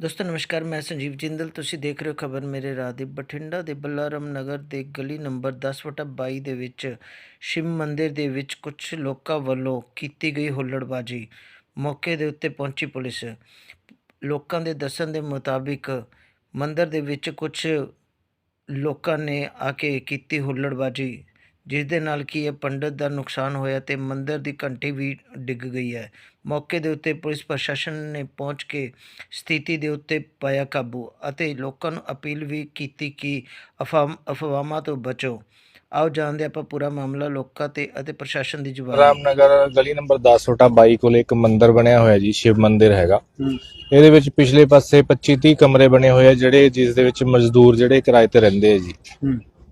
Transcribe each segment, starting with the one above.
ਦੋਸਤੋ, ਨਮਸਕਾਰ, ਮੈਂ ਸੰਜੀਵ ਜਿੰਦਲ। ਤੁਸੀਂ ਦੇਖ ਰਹੇ ਹੋ ਖਬਰ ਮੇਰੇ ਰਾਹ ਦੀ ਬਠਿੰਡਾ ਦੇ ਬੱਲਾਰਾਮ ਨਗਰ ਦੇ ਗਲੀ ਨੰਬਰ 10/22 ਦੇ ਵਿੱਚ ਸ਼ਿਵ ਮੰਦਿਰ ਦੇ ਵਿੱਚ ਕੁਝ ਲੋਕਾਂ ਵੱਲੋਂ ਕੀਤੀ ਗਈ ਹੁੱਲੜਬਾਜੀ। ਮੌਕੇ ਦੇ ਉੱਤੇ ਪਹੁੰਚੀ ਪੁਲਿਸ। ਲੋਕਾਂ ਦੇ ਦੱਸਣ ਦੇ ਮੁਤਾਬਿਕ ਮੰਦਿਰ ਦੇ ਵਿੱਚ ਕੁਝ ਲੋਕਾਂ ਨੇ ਆ ਕੇ ਕੀਤੀ ਹੁੱਲੜਬਾਜੀ। ਜਿਸ ਦੇ ਨਾਲ ਕੀ ਇਹ ਪੰਡਤ ਦਾ ਨੁਕਸਾਨ ਹੋਇਆ ਤੇ ਮੰਦਿਰ ਦੀ ਘੰਟੀ ਵੀ ਡਿੱਗ ਗਈ ਹੈ। ਮੌਕੇ ਦੇ ਉੱਤੇ ਪੁਲਿਸ ਪ੍ਰਸ਼ਾਸਨ ਨੇ ਪਹੁੰਚ ਕੇ ਸਥਿਤੀ ਦੇ ਉੱਤੇ ਪਾਇਆ ਕਾਬੂ ਅਤੇ ਲੋਕਾਂ ਨੂੰ ਅਪੀਲ ਵੀ ਕੀਤੀ ਕਿ ਅਫਵਾਹ ਅਫਵਾਹਾਂ ਤੋਂ ਬਚੋ। ਆਓ ਜਾਣਦੇ ਆਪਾਂ ਪੂਰਾ ਮਾਮਲਾ ਲੋਕਾਂ ਤੇ ਅਤੇ ਪ੍ਰਸ਼ਾਸਨ ਦੀ ਜ਼ੁਬਾਨੀ ਰਾਮਨਗਰ ਗਲੀ ਨੰਬਰ 10 ਛੋਟਾ 22 ਕੋਲ ਇੱਕ ਮੰਦਿਰ ਬਣਿਆ ਹੋਇਆ ਜੀ ਸ਼ਿਵ ਮੰਦਿਰ ਹੈਗਾ। ਇਹਦੇ ਵਿੱਚ ਪਿਛਲੇ ਪਾਸੇ 25 30 ਕਮਰੇ ਬਣੇ ਹੋਏ ਆ ਜਿਹੜੇ ਜਿਸ ਦੇ ਵਿੱਚ ਮਜ਼ਦੂਰ ਜਿਹੜੇ ਕਿਰਾਏ ਤੇ ਰਹਿੰਦੇ ਆ ਜੀ।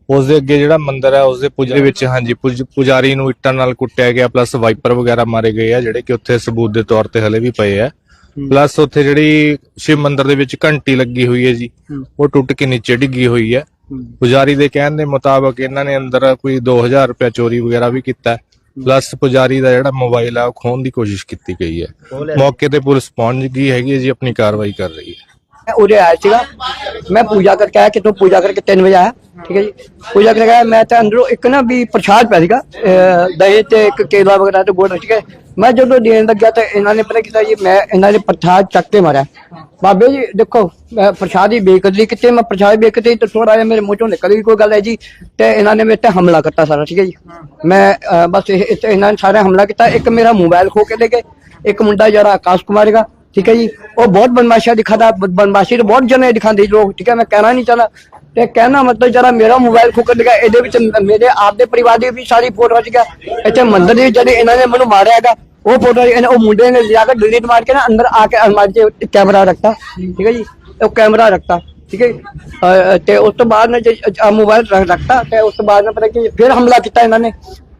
ਉਸ ਦੇ ਅੱਗੇ ਜਿਹੜਾ ਮੰਦਿਰ ਹੈ ਉਸ ਦੇ ਪੁਜਾਰੀ ਵਿੱਚ ਹਾਂਜੀ ਪੁਜ- ਪੁਜਾਰੀ ਨੂੰ ਇੱਟਾਂ ਨਾਲ ਕੁੱਟਿਆ ਗਿਆ ਪਲੱਸ ਵਾਈਪਰ ਵਗੈਰਾ ਮਾਰੇ ਗਏ ਆ ਜਿਹੜੇ ਕਿ ਉੱਥੇ ਸਬੂਤ ਦੇ ਤੌਰ ਤੇ ਹਲੇ ਵੀ ਪਏ ਆ। ਪਲੱਸ ਉੱਥੇ ਜਿਹੜੀ ਸ਼ਿਵ ਮੰਦਿਰ ਦੇ ਵਿੱਚ ਘੰਟੀ ਲੱਗੀ ਹੋਈ ਹੈ ਜੀ ਉਹ ਟੁੱਟ ਕੇ ਨੀਚੇ ਡਿੱਗੀ ਹੋਈ ਹੈ। ਪੁਜਾਰੀ ਦੇ ਕਹਿਣ ਦੇ ਮੁਤਾਬਕ ਇਹਨਾਂ ਨੇ ਅੰਦਰ ਕੋਈ 2000 ਰੁਪਏ ਚੋਰੀ ਵਗੈਰਾ ਵੀ ਕੀਤਾ। ਪਲੱਸ ਪੁਜਾਰੀ ਦਾ ਜਿਹੜਾ ਮੋਬਾਈਲ ਆ ਉਹ ਖੋਹਣ ਦੀ ਕੋਸ਼ਿਸ਼ ਕੀਤੀ ਗਈ ਹੈ। ਮੌਕੇ ਤੇ ਪੁਲਿਸ ਪਹੁੰਚ ਗਈ ਹੈਗੀ ਹੈ ਜੀ ਆਪਣੀ ਕਾਰਵਾਈ ਕਰ ਰਹੀ ਹੈ। ਮੈਂ ਉਰੇ ਆਇਆ ਸੀਗਾ। ਮੈਂ ਪੂਜਾ ਕਰਕੇ ਆਇਆ ਕਿਤੋਂ ਪੂਜਾ ਕਰਕੇ 3 ਵਜੇ ਆਇਆ, ਠੀਕ ਹੈ ਜੀ। ਪੂਜਾ ਕਰਕੇ ਆਇਆ, ਮੈਂ ਤਾਂ ਅੰਦਰੋਂ ਇੱਕ ਨਾ ਵੀ ਪ੍ਰਸ਼ਾਦ ਪੈ ਸੀਗਾ ਦਹੀਂ ਤੇ ਇੱਕ ਕੇਲਾ ਵਗੈਰਾ ਤੇ ਗੁੜ, ਠੀਕ ਹੈ। ਮੈਂ ਜਦੋਂ ਦੇਣ ਲੱਗਿਆ ਤਾਂ ਇਹਨਾਂ ਨੇ ਪਤਾ ਕੀਤਾ ਜੀ, ਮੈਂ ਇਹਨਾਂ ਨੇ ਪ੍ਰਸ਼ਾਦ ਚੱਕ ਕੇ ਮਾਰਿਆ। ਬਾਬੇ ਜੀ, ਦੇਖੋ, ਮੈਂ ਪ੍ਰਸ਼ਾਦ ਹੀ ਬੇਕਦਰੀ ਕਿਤੇ ਮੈਂ ਪ੍ਰਸ਼ਾਦ ਬੇਕਦਰੀ ਤੇ ਥੋੜਾ ਜਿਹਾ ਮੇਰੇ ਮੂੰਹ ਚੋਂ ਨਿਕਲ ਗਈ, ਕੋਈ ਗੱਲ ਹੈ ਜੀ। ਤੇ ਇਹਨਾਂ ਨੇ ਮੇਰੇ ਤੇ ਹਮਲਾ ਕਰਤਾ ਸਾਰਾ, ਠੀਕ ਹੈ ਜੀ। ਮੈਂ ਬਸ ਇਹ ਇਹਨਾਂ ਨੇ ਸਾਰਾ ਹਮਲਾ ਕੀਤਾ, ਇੱਕ ਮੇਰਾ ਮੋਬਾਈਲ ਖੋ ਕੇ ਲੈ ਗਏ, ਇੱਕ ਮੁੰਡਾ ਜਿਹੜਾ ਆਕਾਸ਼ ਕੁਮਾਰ ਹੈਗਾ ਠੀਕ ਹੈ ਜੀ? ਉਹ ਬਹੁਤ ਬਦਮਾਸ਼ਾ ਦਿਖਾਦਾ ਬਦਮਾਸ਼ੀ ਤਾਂ ਬਹੁਤ ਜਨੇ ਦਿਖਾਉਂਦੇ ਲੋਕ, ਠੀਕ ਹੈ? ਮੈਂ ਕਹਿਣਾ ਨਹੀਂ ਚਾਹਦਾ। ਤੇ ਕਹਿਣਾ ਮਤਲਬ ਜਰਾ ਮੇਰਾ ਮੋਬਾਈਲ ਖੋਕਰ ਲਗਾ ਇਹਦੇ ਵਿੱਚ ਮੇਰੇ ਆਪ ਦੇ ਪਰਿਵਾਰ ਦੀ ਵੀ ਸਾਰੀ ਫੋਟੋ ਸੀਗਾ। ਇੱਥੇ ਮੰਦਰ ਦੇ ਜਿਹੜੇ ਇਹਨਾਂ ਨੇ ਮੈਨੂੰ ਮਾਰਿਆ ਹੈਗਾ, ਉਹ ਫੋਟੋ ਉਹ ਮੁੰਡੇ ਨੇ ਲਿਆ ਕੇ ਡਿਲੀਟ ਮਾਰ ਕੇ ਨਾ ਅੰਦਰ ਆ ਕੇ ਅਲਮਾਰੀ 'ਚ ਕੈਮਰਾ ਰੱਖਤਾ, ਠੀਕ ਹੈ ਜੀ? ਉਹ ਕੈਮਰਾ ਰੱਖਤਾ, ਠੀਕ ਹੈ ਤੇ ਉਸ ਤੋਂ ਬਾਅਦ ਨੇ ਮੋਬਾਈਲ ਰੱਖਤਾ, ਤੇ ਉਸ ਤੋਂ ਬਾਅਦ ਨੇ ਪਤਾ ਕੀ ਫਿਰ ਹਮਲਾ ਕੀਤਾ ਇਹਨਾਂ ਨੇ।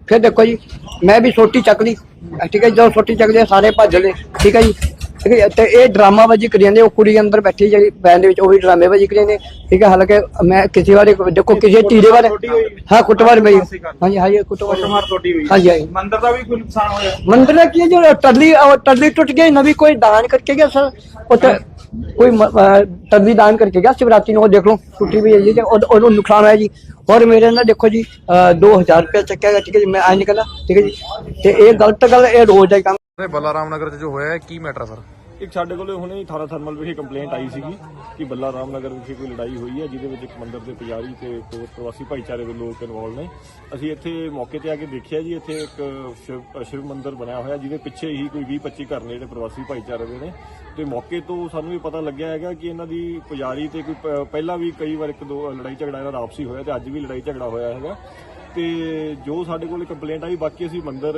ਫਿਰ ਦੇਖੋ ਜੀ, ਮੈਂ ਵੀ ਛੋਟੀ ਚੱਕ ਲਈ, ਠੀਕ ਹੈ ਜਦੋਂ ਛੋਟੀ ਚੱਕ ਲਈ ਸਾਰੇ ਭੱਜ ਲਏ, ਠੀਕ ਹੈ ਜੀ? ਠੀਕ ਹੈ ਤੇ ਇਹ ਡਰਾਮਾ ਬਾਜੀ ਕਰੀ ਜਾਂਦੇ ਉਹ ਕੁੜੀ ਅੰਦਰ ਬੈਠੀ ਜਿਹੜੀ ਬੈਨ ਦੇ ਵਿੱਚ ਉਹ ਵੀ ਡਰਾਮੇ ਬਾਜੀ ਕਰੀ ਜਾਂਦੇ ਠੀਕ ਹੈ ਹਾਲਾਂਕਿ ਮੈਂ ਕਿਸੇ ਵਾਰੇ ਦੇਖੋ ਕਿਸੇ ਤੀਰੇ ਵਾਰੇ ਹਾਂ ਕੁੱਟਵਾਰ ਮੇਰੀ। ਹਾਂਜੀ ਹਾਂਜੀ ਕੁੱਟਵਾਰ ਟੋਟੀ ਹੋਈ। ਹਾਂਜੀ ਹਾਂਜੀ। ਮੰਦਿਰ ਦਾ ਵੀ ਕੋਈ ਨੁਕਸਾਨ ਹੋਇਆ? ਮੰਦਰ ਦਾ ਕੀ ਹੈ ਜੋ? ਟਰਲੀ ਉਹ ਟਰਲੀ ਟੁੱਟ ਗਈ ਨਵੀਂ ਕੋਈ ਦਾਨ ਕਰਕੇ ਗਿਆ ਸਰ? ਉੱਥੇ ਕੋਈ ਟਰਲੀ ਦਾਨ ਕਰਕੇ ਗਿਆ ਸ਼ਿਵਰਾਤਰੀ ਨੂੰ ਉਹ ਦੇਖ ਲਓ ਟੁੱਟੀ ਵੀ ਹੈ ਜੀ ਉਹਨੂੰ ਨੁਕਸਾਨ ਹੋਇਆ ਜੀ। ਔਰ ਮੇਰੇ ਨਾਲ ਦੇਖੋ ਜੀ ਅਹ 2000 ਰੁਪਏ ਚੱਕਿਆ ਗਿਆ ਠੀਕ ਹੈ ਜੀ ਮੈਂ ਅੱਜ ਨਿਕਲਾ ਠੀਕ ਹੈ ਜੀ। ਤੇ ਇਹ ਗਲਤ ਗੱਲ ਇਹ ਰੋਜ਼ ਦਾ ਕੰਮ ਇਹ ਬਲਾਰਾਮ ਨਗਰ 'ਚ ਜੋ ਹੋਇਆ ਹੈ, ਕੀ ਮੈਟਰ ਸਰ? ਇੱਕ ਸਾਡੇ ਕੋਲੇ ਹੁਣੇ ਹੀ ਥਾਣਾ ਥਰਮਲ ਵਿਖੇ ਕੰਪਲੇਂਟ ਆਈ ਸੀਗੀ ਕਿ ਬੱਲਾ ਰਾਮ ਵਿਖੇ ਕੋਈ ਲੜਾਈ ਹੋਈ ਹੈ, ਜਿਹਦੇ ਵਿੱਚ ਇੱਕ ਮੰਦਿਰ ਦੇ ਪੁਜਾਰੀ ਤੇ ਦੋ ਪ੍ਰਵਾਸੀ ਭਾਈਚਾਰੇ ਦੇ ਲੋਕ ਇਨਵੋਲਵ ਨੇ। ਅਸੀਂ ਇੱਥੇ ਮੌਕੇ ਤੇ ਆ ਕੇ ਦੇਖਿਆ ਜੀ, ਇੱਥੇ ਇੱਕ ਸ਼ਿਵ ਸ਼ਿਵ ਮੰਦਿਰ ਬਣਿਆ ਹੋਇਆ, ਜਿਹਦੇ ਪਿੱਛੇ ਹੀ ਕੋਈ 20 25 ਘਰ ਨੇ ਜਿਹੜੇ ਪ੍ਰਵਾਸੀ ਭਾਈਚਾਰੇ ਦੇ ਨੇ। ਤੇ ਮੌਕੇ ਤੋਂ ਸਾਨੂੰ ਇਹ ਪਤਾ ਲੱਗਿਆ ਹੈਗਾ ਕਿ ਇਹਨਾਂ ਦੀ ਪੁਜਾਰੀ ਤੇ ਕੋਈ ਪਹਿਲਾਂ ਵੀ ਕਈ ਵਾਰ ਇੱਕ ਦੋ ਲੜਾਈ ਝਗੜਾ ਇਹਨਾਂ ਦਾ ਆਪਸੀ ਹੋਇਆ ਤੇ ਅੱਜ ਵੀ ਲੜਾਈ ਝਗੜਾ ਹੋਇਆ ਹੈਗਾ। ਤੇ ਜੋ ਸਾਡੇ ਕੋਲ ਕੰਪਲੇਂਟ ਆਈ, ਬਾਕੀ ਅਸੀਂ ਮੰਦਰ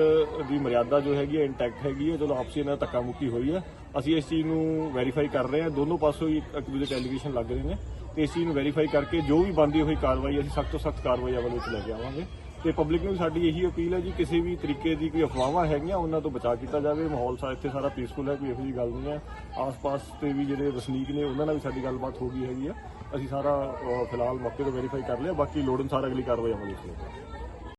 ਦੀ ਮਰਿਆਦਾ ਜੋ ਹੈਗੀ ਹੈ ਇੰਟੈਕਟ ਹੈਗੀ ਹੈ ਜਦੋਂ ਆਪਸੀ ਇਹਨਾਂ ਦਾ ਧੱਕਾ ਮੁੱਕੀ ਹੋਈ ਹੈ ਅਸੀਂ ਇਸ ਚੀਜ਼ ਨੂੰ ਵੈਰੀਫਾਈ ਕਰ ਰਹੇ ਹਾਂ ਦੋਨੋਂ ਪਾਸੋਂ ਹੀ ਇੱਕ ਦੂਜੇ ਟੈਲੀਵਿਜ਼ਨ ਲੱਗ ਰਹੇ ਨੇ। ਤੇ ਇਸ ਚੀਜ਼ ਨੂੰ ਵੈਰੀਫਾਈ ਕਰਕੇ ਜੋ ਵੀ ਬੰਦੀ ਹੋਈ ਕਾਰਵਾਈ, ਅਸੀਂ ਸਖਤ ਤੋਂ ਸਖਤ ਕਾਰਵਾਈ ਵੱਲ ਵਿੱਚ ਲੈ ਕੇ ਆਵਾਂਗੇ। ਤੇ ਪਬਲਿਕ ਨੂੰ ਵੀ ਸਾਡੀ ਇਹੀ ਅਪੀਲ ਹੈ ਜੀ, ਕਿਸੇ ਵੀ ਤਰੀਕੇ ਦੀ ਕੋਈ ਅਫਵਾਹਾਂ ਹੈਗੀਆਂ, ਉਹਨਾਂ ਤੋਂ ਬਚਾਅ ਕੀਤਾ ਜਾਵੇ। ਮਾਹੌਲ ਸਾ, ਇੱਥੇ ਸਾਰਾ ਪੀਸਫੁਲ ਹੈ, ਕੋਈ ਇਹੋ ਜਿਹੀ ਗੱਲ ਨਹੀਂ ਹੈ। ਆਸ-ਪਾਸ ਤੇ ਵੀ ਜਿਹੜੇ ਵਸਨੀਕ ਨੇ, ਉਹਨਾਂ ਨਾਲ ਵੀ ਸਾਡੀ ਗੱਲਬਾਤ ਹੋ ਗਈ ਹੈਗੀ ਆ ਅਸੀਂ ਸਾਰਾ ਫਿਲਹਾਲ ਮੌਕੇ ਤੋਂ ਵੈਰੀਫਾਈ ਕਰ ਲਿਆ, ਬਾਕੀ ਲੋੜ ਸਾਰਾ ਅਗਲੀ ਕਾਰਵਾਈ ਅਮਲ ਵਿੱਚ ਲਿਆਵਾਂਗੇ